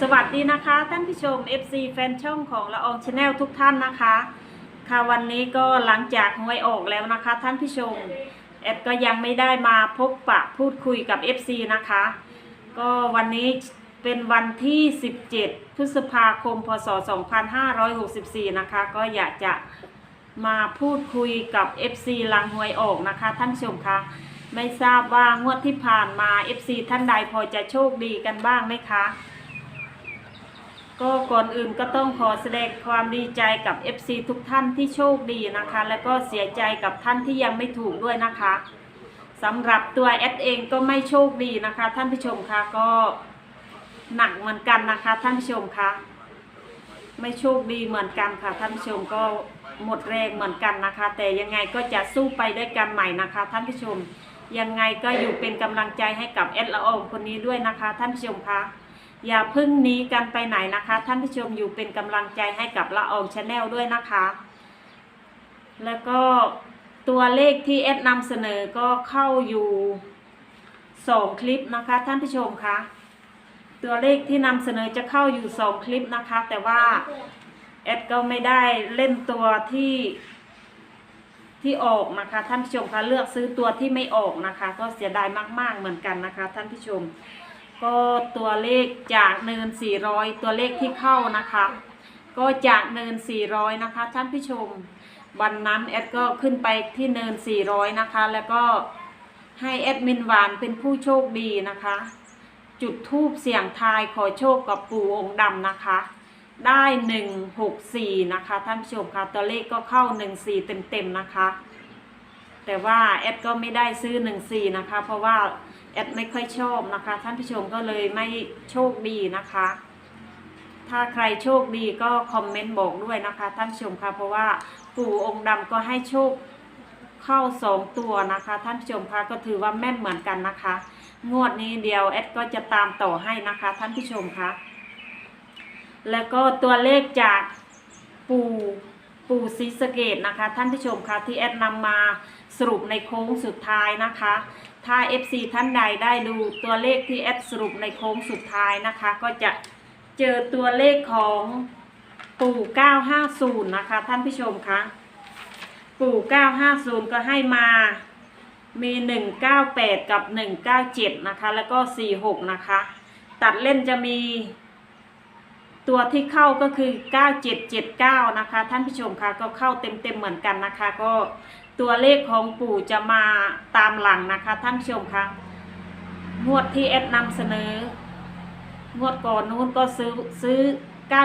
สวัสดีนะคะท่านผู้ชม FC แฟนช่องของละอองชาแนลทุกท่านนะคะ ค่ะวันนี้ก็หลังจากหวยออกแล้วนะคะ ท่านผู้ชมแอดก็ยังไม่ได้มาพบปะพูดคุยกับ FC นะคะ ก็วันนี้เป็นวันที่ 17 พฤษภาคม พศ 2564 นะคะ ก็อยากจะมาพูดคุยกับ FC หลังหวยออกนะคะ ท่านผู้ชมคะไม่ทราบว่างวดที่ผ่านมา FC ท่านใดพอจะโชคดีกันบ้างไหมคะ ก็ก่อนอื่นก็ต้องขอแสดงความดีใจกับ FC ทุกท่านที่โชคดีนะคะ แล้วก็เสียใจกับท่านที่ยังไม่ถูกด้วยนะคะสำหรับตัวแอดเองก็ไม่โชคดีนะคะ ท่านผู้ชมคะก็หนักเหมือนกันนะคะ ท่านผู้ชมคะไม่โชคดีเหมือนกันค่ะ ท่านผู้ชมก็หมดแรงเหมือนกันนะคะ แต่ยังไงก็จะสู้ไปด้วยกันใหม่นะคะ ท่านผู้ชมยังไงก็อยู่เป็นกำลังใจให้กับแอดละอองคนนี้ด้วยนะคะ ท่านผู้ชมคะ อย่าพึ่งนี้กันไปไหนนะคะ ท่านผู้ชมอยู่เป็นกำลังใจให้กับละอองชาแนลด้วยนะคะ แล้วก็ตัวเลขที่แอดนำเสนอก็เข้าอยู่สองคลิปนะคะท่านผู้ชมคะตัวเลขที่นำเสนอจะเข้าอยู่สองคลิปนะคะ แต่ว่าแอดก็ไม่ได้เล่นตัวที่ที่ออกนะคะ ท่านผู้ชมคะเลือกซื้อตัวที่ไม่ออกนะคะ ก็เสียดายมาก ๆเหมือนกันนะคะ ท่านผู้ชม ก็ตัวเลขจากเนิน 400 ตัวเลขที่เข้านะคะ ก็จากเนิน 400 นะคะ ท่านผู้ชม วันนั้นแอดก็ขึ้นไปที่เนิน 400 นะคะ แล้วก็ให้แอดมินหวานเป็นผู้โชคดีนะคะ จุดทูบเสี่ยงทายขอโชคกับปู่องค์ดำนะคะ ได้ 164 นะคะ ท่านผู้ชมคะตัวเลขก็เข้า 14 เต็มๆนะคะ แต่ว่าแอดก็ไม่ได้ซื้อ14นะคะ เพราะว่าแอดไม่ค่อยชอบนะคะ ท่านผู้ชมก็เลยไม่โชคดีนะคะ ถ้าใครโชคดีก็คอมเมนต์บอกด้วยนะคะท่านผู้ชมคะเพราะว่าปู่องค์ดำก็ให้โชคเข้าสองตัวนะคะ ท่านผู้ชมคะก็ถือว่าแม่นเหมือนกันนะคะ งวดนี้เดียวแอดก็จะตามต่อให้นะคะ ท่านผู้ชมคะแล้วก็ตัวเลขจากปู่ปู่ศรีสะเกดนะคะ ท่านผู้ชมคะที่แอดนำมา สรุปในโค้งสุดท้ายนะคะ ถ้า FC ท่านใดได้ดูตัวเลขที่แอดสรุปในโค้งสุดท้ายนะคะ ก็จะเจอตัวเลขของปู่ 950 นะคะ ท่านผู้ชมคะปู่ 950 ก็ให้มามี 198 กับ 197 นะคะ แล้วก็ 46 นะคะ ตัดเล่นจะมีตัวที่เข้าก็คือ 9779 นะคะ ท่านผู้ชมคะก็เข้าเต็มๆเหมือนกันนะคะ ก็ ตัวเลขของปู่จะมาตามหลังนะคะท่านผู้ชมคะงวดที่แอดนำเสนองวดก่อนนู้นก็ซื้อซื้อ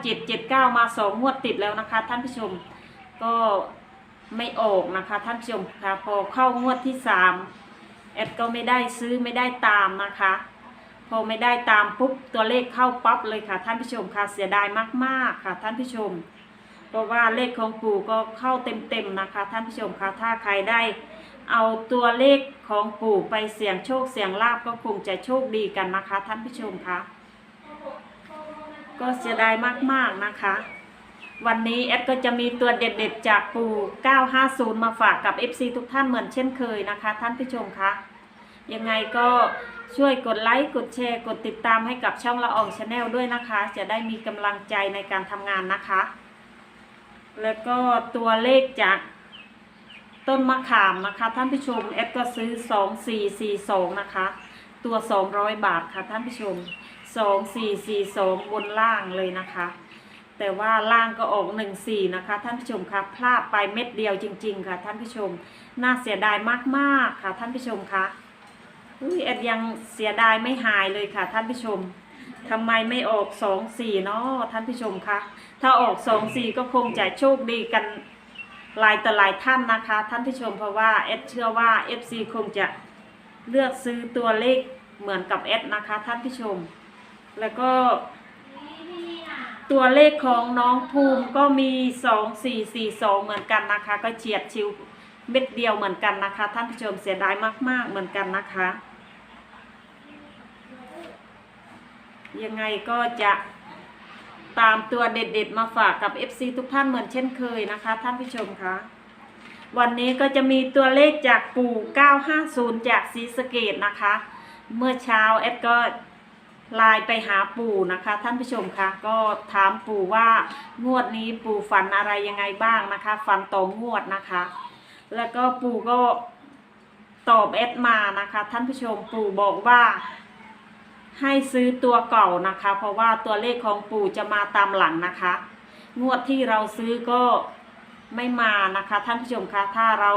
9779 มาสองงวดติดแล้วนะคะ ท่านผู้ชมก็ไม่ออกนะคะ ท่านผู้ชมค่ะพอเข้างวดที่สามแอดก็ไม่ได้ซื้อไม่ได้ตามนะคะ พอไม่ได้ตามปุ๊บตัวเลขเข้าปั๊บเลยค่ะ ท่านผู้ชมค่ะเสียดายมากๆค่ะ ท่านผู้ชม เพราะว่าเลขของปู่ก็เข้าเต็มๆนะคะ ท่านผู้ชมคะถ้าใครได้ เอาตัวเลขของปู่ไปเสี่ยงโชคเสี่ยงลาบก็คงจะโชคดีกันนะคะ ท่านผู้ชมคะก็เสียดายมากๆนะคะ วันนี้แอดก็จะมีตัวเด็ดๆจากปู่ 950 มาฝากกับ FC ทุกท่านเหมือนเช่นเคยนะคะ ท่านผู้ชมคะยังไงก็ช่วยกดไลค์กดแชร์ กดติดตามให้กับช่องละอองชาแนลด้วยนะคะ จะได้มีกำลังใจในการทำงานนะคะ แล้วก็ตัวเลขจากต้นมะขามนะคะ ท่านผู้ชมแอดก็ซื้อ 2442 นะคะ ตัว 200 บาทค่ะท่านผู้ชม 2442 บนล่างเลยนะคะ แต่ว่าล่างก็ออก 14 นะคะ ท่านผู้ชมคะพลาดไปเม็ดเดียวจริง ๆ ค่ะ ท่านผู้ชม น่าเสียดายมากๆค่ะ ท่านผู้ชมคะอุ้ยแอดยังเสียดายไม่หายเลยค่ะ ท่านผู้ชม ทำไมไม่ออก24เนาะท่านผู้ชมคะ ถ้าออก24ก็คงจะโชคดีกันหลายต่อหลายท่านนะคะ ท่านผู้ชมเพราะว่าแอดเชื่อว่า FC คงจะเลือกซื้อตัวเลขเหมือนกับแอดนะคะท่านผู้ชม แล้วก็ ตัวเลขของน้องภูมิก็มีสองสี่สี่สองเหมือนกันนะคะ ก็เฉียดชิวเม็ดเดียวเหมือนกันนะคะ ท่านผู้ชมเสียดายมาก ๆ เหมือนกันนะคะ ยังไงก็จะตามตัวเด็ดๆ มาฝากกับ FC ทุกท่านเหมือนเช่นเคยนะคะ ท่านผู้ชมคะวันนี้ก็จะมีตัวเลขจากปู่ 950 จากศรีสะเกดนะคะ เมื่อเช้าแอดก็ไลน์ไปหาปู่นะคะ ท่านผู้ชมคะก็ถามปู่ว่างวดนี้ปู่ฝันอะไรยังไงบ้างนะคะ ฝันต่องวดนะคะ แล้วก็ปู่ก็ตอบเอดมานะคะ ท่านผู้ชมปู่บอกว่า ให้ซื้อตัวเก่านะคะ เพราะว่าตัวเลขของปู่จะมาตามหลังนะคะ งวดที่เราซื้อก็ไม่มานะคะ ท่านผู้ชมคะถ้าเรา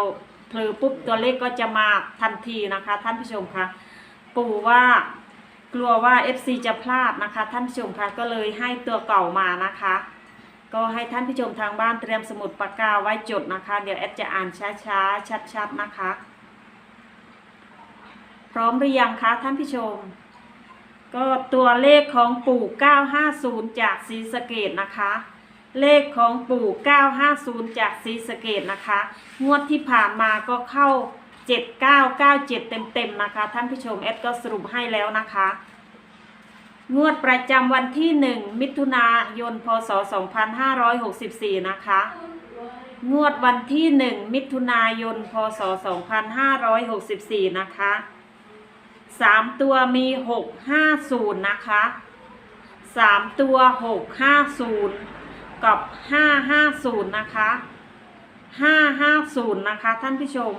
เผลอปุ๊บตัวเลขก็จะมาทันทีนะคะ ท่านผู้ชมคะปู่ว่ากลัวว่า FC จะพลาดนะคะ ท่านผู้ชมคะก็เลยให้ตัวเก่ามานะคะ ก็ให้ท่านผู้ชมทางบ้านเตรียมสมุดปากกาไว้จดนะคะ เดี๋ยวแอดจะอ่านช้าๆชัดๆนะคะ พร้อมหรือยังคะท่านผู้ชม ก็ตัวเลขของปู่ 950 จากศรีสะเกดนะคะ เลขของปู่ 950 จากศรีสะเกดนะคะ งวดที่ผ่านมาก็เข้า 7997 เต็มๆนะคะ ท่านผู้ชมแอดก็สรุปให้แล้วนะคะ งวดประจำวันที่ 1 มิถุนายน พศ 2564 นะคะ งวดวันที่ 1 มิถุนายน พศ 2564 นะคะ สามตัวมีหกห้าศูนย์นะคะสามตัวหกห้าศูนย์กับห้าห้าศูนย์นะคะห้าห้าศูนย์นะคะท่านผู้ชม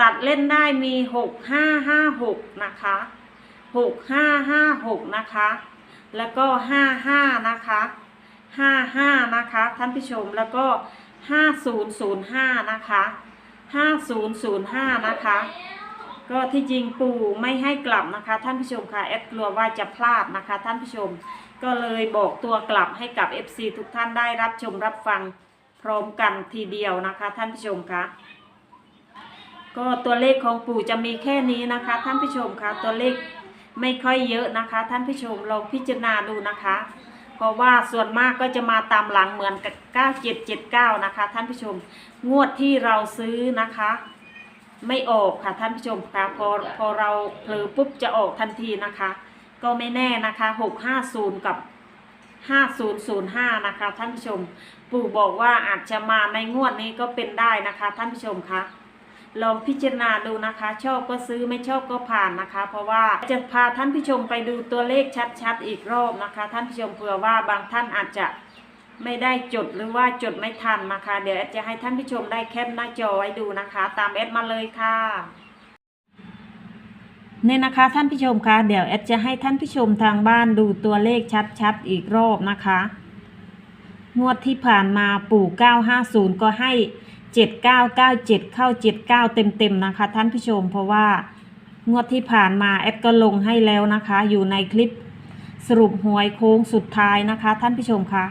ตัดเล่นได้มีหกห้าห้าหกนะคะหกห้าห้าหกนะคะ แล้วก็ห้าห้านะคะห้าห้านะคะท่านผู้ชมแล้วก็ห้าศูนย์ศูนย์ห้านะคะห้าศูนย์ศูนย์ห้านะคะ ก็ที่จริงปู่ไม่ให้กลับนะคะ ท่านผู้ชมค่ะแอดกลัวว่าจะพลาดนะคะ ท่านผู้ชม ก็เลยบอกตัวกลับให้กับ FC ทุกท่านได้รับชมรับฟังพร้อมกันทีเดียวนะคะ ท่านผู้ชมคะก็ตัวเลขของปู่จะมีแค่นี้นะคะ ท่านผู้ชมคะตัวเลขไม่ค่อยเยอะนะคะ ท่านผู้ชมลองพิจารณาดูนะคะ เพราะว่าส่วนมากก็จะมาตามหลังเหมือนกับ 9779 นะคะ ท่านผู้ชมงวดที่เราซื้อนะคะ ไม่ออกค่ะท่านผู้ชมค่ะพอพอเราเผลอปุ๊บจะออกทันทีนะคะ ก็ไม่แน่นะคะหกห้าศูนย์กับห้าศูนย์ศูนย์ห้านะคะ ท่านผู้ชม ปู่บอกว่าอาจจะมาในงวดนี้ก็เป็นได้นะคะ ท่านผู้ชมคะลองพิจารณาดูนะคะ ชอบก็ซื้อไม่ชอบก็ผ่านนะคะ เพราะว่าจะพาท่านผู้ชมไปดูตัวเลขชัดๆ อีกรอบนะคะ ท่านผู้ชมเผื่อว่าบางท่านอาจจะ ไม่ได้จดหรือว่าจดไม่ทันนะคะ เดี๋ยวแอดจะให้ท่านผู้ชมได้แคปหน้าจอไว้ดูนะคะ ตามแอดมาเลยค่ะเนี่ยนะคะท่านผู้ชมคะเดี๋ยวแอดจะให้ท่านผู้ชมทางบ้านดูตัวเลขชัดๆอีกรอบนะคะ งวดที่ผ่านมาปู่ 950 ก็ให้ 7997 เข้า 79 เต็มๆนะคะ ท่านผู้ชมเพราะว่างวดที่ผ่านมาแอดก็ลงให้แล้วนะคะ อยู่ในคลิปสรุปหวยโค้งสุดท้ายนะคะ ท่านผู้ชมคะ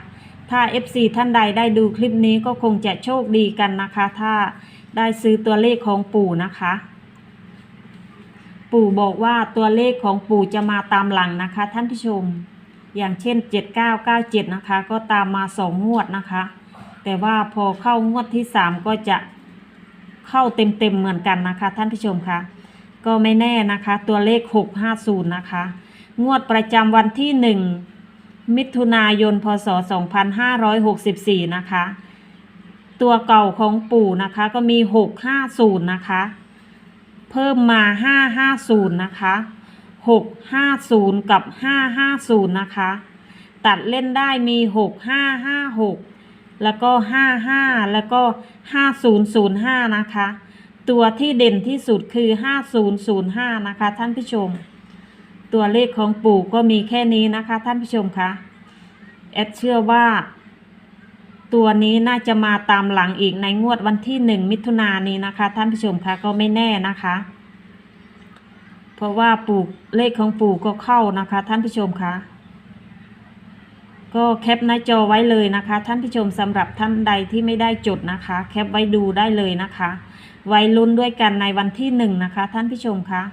ถ้า FC ท่านใดได้ดูคลิปนี้ก็คงจะโชคดีกันนะคะ ถ้าได้ซื้อตัวเลขของปู่นะคะ ปู่บอกว่าตัวเลขของปู่จะมาตามหลังนะคะ ท่านผู้ชม อย่างเช่น 7997 นะคะ ก็ตามมาสองงวดนะคะ แต่ว่าพอเข้างวดที่ 3 ก็จะเข้าเต็มๆเหมือนกันนะคะ ท่านผู้ชมคะก็ไม่แน่นะคะ ตัวเลข 650 นะคะ งวดประจำวันที่ 1 มิถุนายน พศ 2564 นะคะ ตัวเก่าของปู่นะคะก็มี 650 นะคะ เพิ่มมา 550 นะคะ 650 กับ 550 นะคะ ตัดเล่นได้มี 6556 แล้วก็ 55 แล้วก็ 5005 นะคะ ตัวที่เด่นที่สุดคือ 5005 นะคะ ท่านผู้ชม ตัวเลขของปู่ก็มีแค่นี้นะคะ ท่านผู้ชมคะแอดเชื่อว่า ตัวนี้น่าจะมาตามหลังอีกในงวดวันที่หนึ่งมิถุนายนนี้นะคะ ท่านผู้ชมคะก็ไม่แน่นะคะ เพราะว่าปู่เลขของปู่ก็เข้านะคะ ท่านผู้ชมคะก็แคปหน้าจอไว้เลยนะคะ ท่านผู้ชมสำหรับท่านใดที่ไม่ได้จดนะคะ แคปไว้ดูได้เลยนะคะ ไว้ลุ้นด้วยกันในวันที่หนึ่งนะคะ ท่านผู้ชมคะ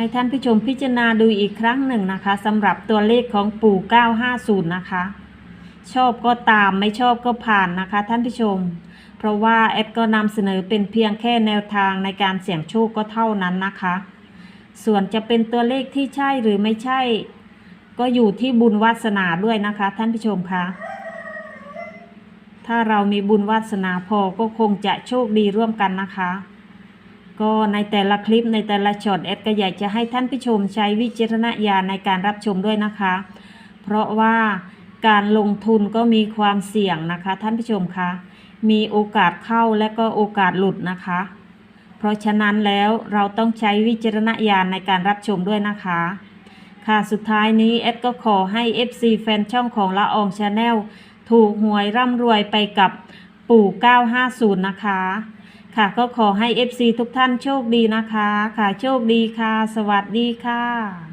ให้ท่านผู้ชมพิจารณาดูอีกครั้งหนึ่งนะคะสำหรับตัวเลขของปู่ 950 นะคะ ชอบก็ตามไม่ชอบก็ผ่านนะคะ ท่านผู้ชม เพราะว่าแอดก็นำเสนอเป็นเพียงแค่แนวทางในการเสี่ยงโชคก็เท่านั้นนะคะ ส่วนจะเป็นตัวเลขที่ใช่หรือไม่ใช่ ก็อยู่ที่บุญวาสนาด้วยนะคะ ท่านผู้ชมคะถ้าเรามีบุญวาสนาพอก็คงจะโชคดีร่วมกันนะคะ ก็ในแต่ละคลิปในแต่ละช็อตแอดก็อยากจะให้ท่านผู้ชมใช้วิจารณญาณในการรับชมด้วยนะคะ เพราะว่าการลงทุนก็มีความเสี่ยงนะคะ ท่านผู้ชมคะมีโอกาสเข้าและก็โอกาสหลุดนะคะ เพราะฉะนั้นแล้วเราต้องใช้วิจารณญาณในการรับชมด้วยนะคะ ค่ะสุดท้ายนี้เอดก็ขอให้ FC แฟนช่องของละอองชาแนลถูกหวยร่ำรวยไปกับปู่ 950 นะคะ ค่ะก็ขอให้ FC ทุกท่านโชคดีนะคะ ค่ะโชคดีค่ะ สวัสดีค่ะ